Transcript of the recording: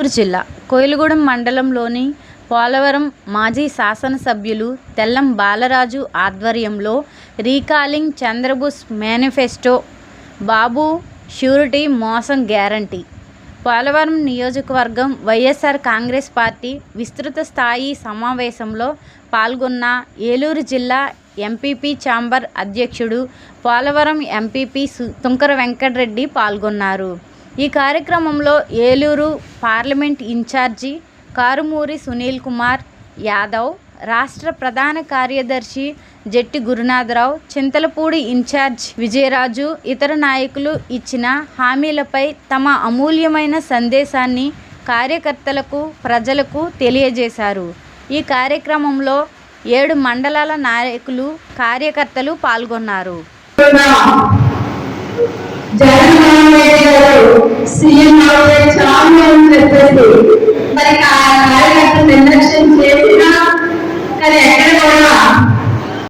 ఏలూరు జిల్లా కోయిలగూడెం మండలంలోని పోలవరం మాజీ శాసనసభ్యులు తెల్లం బాలరాజు ఆధ్వర్యంలో recalling Chandrababu manifesto Babu surety మోసం గ్యారంటీ. పోలవరం నియోజకవర్గం వైఎస్ఆర్ కాంగ్రెస్ పార్టీ విస్తృత స్థాయి సమావేశంలో పాల్గొన్న ఏలూరు జిల్లా ఎంపీపీ ఛాంబర్ అధ్యక్షుడు పోలవరం ఎంపీపీ సు- తుంకర వెంకటరెడ్డి పాల్గొన్నారు. ఈ కార్యక్రమంలో ఏలూరు పార్లమెంట్ ఇన్ఛార్జి కారుమూరి సునీల్ కుమార్ యాదవ్ రాష్ట్ర ప్రధాన కార్యదర్శి జట్టి గురునాథరావు చింతలపూడి ఇన్ఛార్జ్ విజయరాజు ఇతర నాయకులు ఇచ్చిన హామీలపై తమ అమూల్యమైన సందేశాన్ని కార్యకర్తలకు ప్రజలకు తెలియజేశారు. ఈ కార్యక్రమంలో ఏడు మండలాల నాయకులు కార్యకర్తలు పాల్గొన్నారు. సీఎం అవుతే అని చెప్పేసి మరి